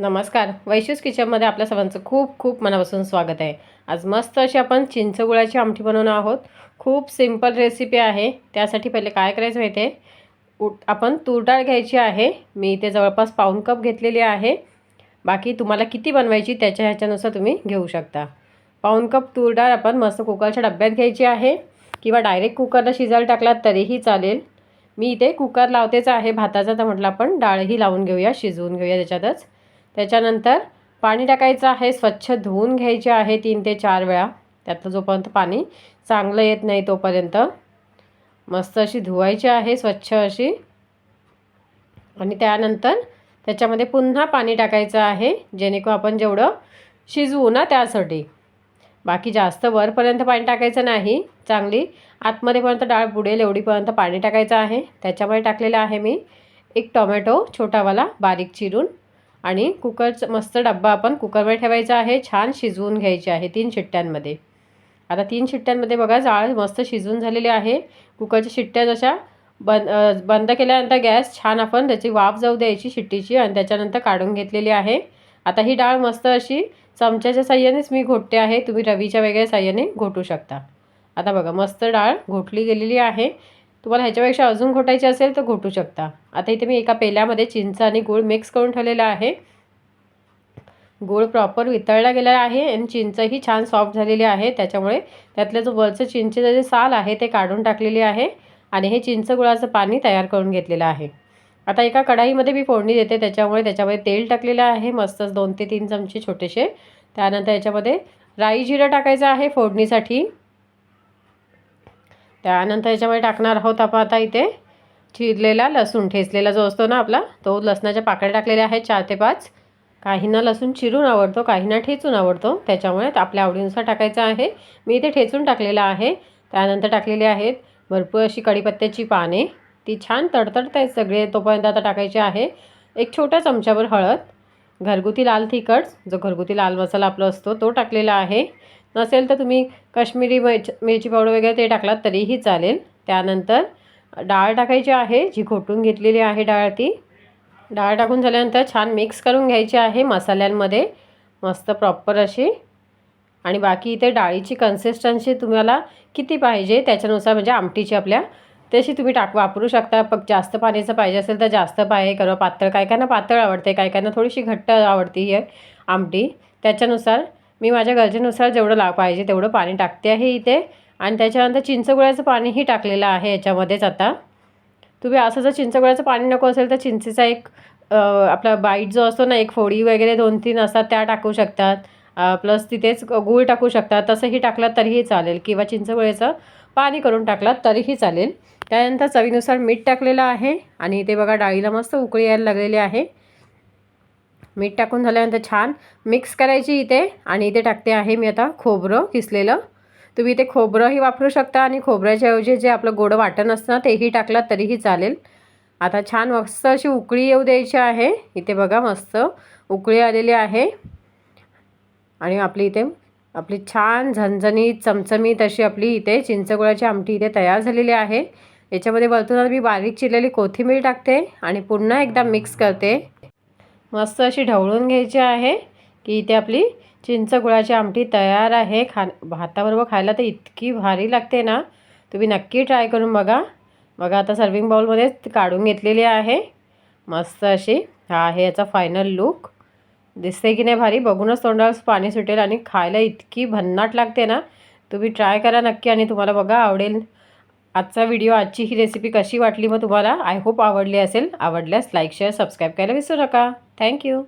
नमस्कार. वैशिष किचनमध्ये आपल्या सर्वांचं खूप खूप मनापासून स्वागत आहे. आज मस्त अशी आपण चिंचगुळाची आमटी बनवणार आहोत. खूप सिंपल रेसिपी आहे. त्यासाठी पहिले काय करायचं माहिती आहे उट आपण तूर डाळ घ्यायची आहे. मी इथे जवळपास पाऊन कप घेतलेली आहे. बाकी तुम्हाला किती बनवायची त्याच्या ह्याच्यानुसार तुम्ही घेऊ शकता. पाऊन कप तूर डाळ आपण मस्त कुकरच्या डब्यात घ्यायची आहे. किंवा डायरेक्ट कुकरला शिजायला टाकलात तरीही चालेल. मी इथे कुकर लावतेच आहे. भाताचा तर म्हटलं आपण डाळही लावून घेऊया शिजवून घेऊया त्याच्यातच. त्याच्यानंतर पाणी टाकायचं आहे स्वच्छ धुवून घ्यायचे आहे तीन ते चार वेळा. त्यातलं जोपर्यंत पाणी चांगलं येत नाही तोपर्यंत मस्त अशी धुवायची आहे स्वच्छ अशी. आणि त्यानंतर त्याच्यामध्ये पुन्हा पाणी टाकायचं आहे जेणेकरून आपण जेवढं शिजवू ना त्यासाठी. बाकी जास्त वरपर्यंत पाणी टाकायचं नाही. चांगली आतमध्येपर्यंत डाळ बुडेल एवढीपर्यंत पाणी टाकायचं आहे. त्याच्यामध्ये टाकलेलं आहे मी एक टोमॅटो छोटावाला बारीक चिरून. आणि कुकरचं मस्त डब्बा आपण कुकरवर ठेवायचा आहे. छान शिजवून घ्यायचे आहे तीन शिट्ट्यांमध्ये. आता तीन शिट्ट्यांमध्ये बघा जाळ मस्त शिजवून झालेली आहे. कुकरच्या शिट्ट्या जशा बंद बंद केल्यानंतर गॅस छान आपण त्याची वाफ जाऊ द्यायची शिट्टीची आणि त्याच्यानंतर काढून घेतलेली आहे. आता ही डाळ मस्त अशी चमच्याच्या साह्यानेच मी घोटते आहे. तुम्ही रवीच्या वेगळ्या साह्याने घोटू शकता. आता बघा मस्त डाळ घोटली गेलेली आहे. तुम्हाला ह्याच्यापेक्षा अजून घोटायची असेल तर घोटू शकता. आता इथे मी एका पेल्यामध्ये चिंच आणि गूळ मिक्स करून ठेवलेला आहे. गूळ प्रॉपर वितळला गेलेला आहे आणि चिंचही छान सॉफ्ट झालेली आहे. त्याच्यामुळे त्यातलं जो वरचं चिंचेचं जे साल आहे ते काढून टाकलेली आहे आणि हे चिंच गुळाचं पाणी तयार करून घेतलेलं आहे. आता एका कढाईमध्ये मी फोडणी देते. त्याच्यामुळे त्याच्यामध्ये तेल टाकलेलं आहे. मस्तच दोन ते तीन चमचे छोटेसे. त्यानंतर याच्यामध्ये राई जिरं टाकायचं आहे फोडणीसाठी. त्यानंतर याच्यामध्ये टाकणार आहोत आपण आता इथे चिरलेला लसूण ठेचलेला जो असतो ना आपला तो लसणाच्या पाकळ्या टाकलेल्या आहेत चार ते पाच. काहींना लसूण चिरून आवडतो काहींना ठेचून आवडतो. त्याच्यामुळे आपल्या आवडीनुसार टाकायचं आहे. मी इथे ठेचून टाकलेला आहे. त्यानंतर टाकलेले आहेत भरपूर अशी कढीपत्त्याची पाने. ती छान तडतडत आहेत सगळे तोपर्यंत आता टाकायचे आहे. एक छोटा चमच्यावर हळद घरगुती लाल तिखट जो घरगुती लाल मसाला आपला असतो तो टाकलेला आहे. नसेल तर तुम्ही काश्मीरी मिरच मिरची पावडर वगैरे ते टाकलात तरीही चालेल. त्यानंतर डाळ टाकायची आहे जी घोटून घेतलेली आहे डाळ ती. डाळ टाकून झाल्यानंतर छान मिक्स करून घ्यायची आहे मसाल्यांमध्ये. मस्त प्रॉपर अशी. आणि बाकी इथे डाळीची कन्सिस्टन्सी तुम्हाला किती पाहिजे त्याच्यानुसार म्हणजे आमटीची आपल्या तशी तुम्ही टाक वापरू शकता. प जास्त पाण्याचं पाहिजे असेल तर जास्त पाहिजे किंवा पातळ. काय कायना पातळ आवडते काय कायना थोडीशी घट्ट आवडती ही आमटी. त्याच्यानुसार मी माझ्या गरजेनुसार जेवढं ला पाहिजे तेवढं पाणी टाकते आहे इथे. आणि त्याच्यानंतर चिंचगुळ्याचं पाणीही टाकलेलं आहे याच्यामध्येच आता. तुम्ही असं जर चिंचगुळ्याचं पाणी नको असेल तर चिंचेचा एक आपला बाईट जो असतो ना एक फोडी वगैरे दोन तीन असतात त्या टाकू शकतात. प्लस तिथेच गूळ टाकू शकतात. तसंही टाकलं तरीही चालेल. किंवा चिंचगुळ्याचं पाणी करून टाकलात तरीही चालेल. त्यानंतर चवीनुसार मीठ टाकलेलं आहे. आणि इथे बघा डाळीला मस्त उकळी यायला लागलेली आहे. मीठ टाकून झाल्यानंतर छान मिक्स करायची इथे. आणि इथे टाकते आहे मी आता खोबरं किसलेलं. तुम्ही इथे खोबरंही वापरू शकता आणि खोबऱ्याच्याऐवजी जे आपलं गोडं वाटण असतं तेही टाकलं तरीही चालेल. आता छान मस्त अशी उकळी येऊ द्यायची आहे. इथे बघा मस्त उकळी आलेली आहे. आणि आपली इथे आपली छान झणझणीत चमचमीत अशी आपली इथे चिंचगुळाची आमटी इथे तयार झालेली आहे. याच्यामध्ये वरतून मी बारीक चिरलेली कोथिंबीर टाकते आणि पुन्हा एकदा मिक्स करते. मस्त अशी ढवळून घ्यायची आहे की इथे आपली चिंच गुळाची आमटी तयार आहे. खा भाताबरोबर खायला तर इतकी भारी लागते ना. तुम्ही नक्की ट्राय करून बघा. बघा आता सर्विंग बाउलमध्ये काढून घेतलेली आहे. मस्त अशी हा आहे याचा फायनल लुक दिसते की नाही भारी? बघूनच तोंडावर पाणी सुटेल आणि खायला इतकी भन्नाट लागते ना. तुम्ही ट्राय करा नक्की आणि तुम्हाला बघा आवडेल. आजचा व्हिडिओ आजची ही रेसिपी कशी वाटली मग तुम्हाला? आय होप आवडली असेल. आवडल्यास लाईक शेअर सबस्क्राईब करायला विसरू नका. थँक्यू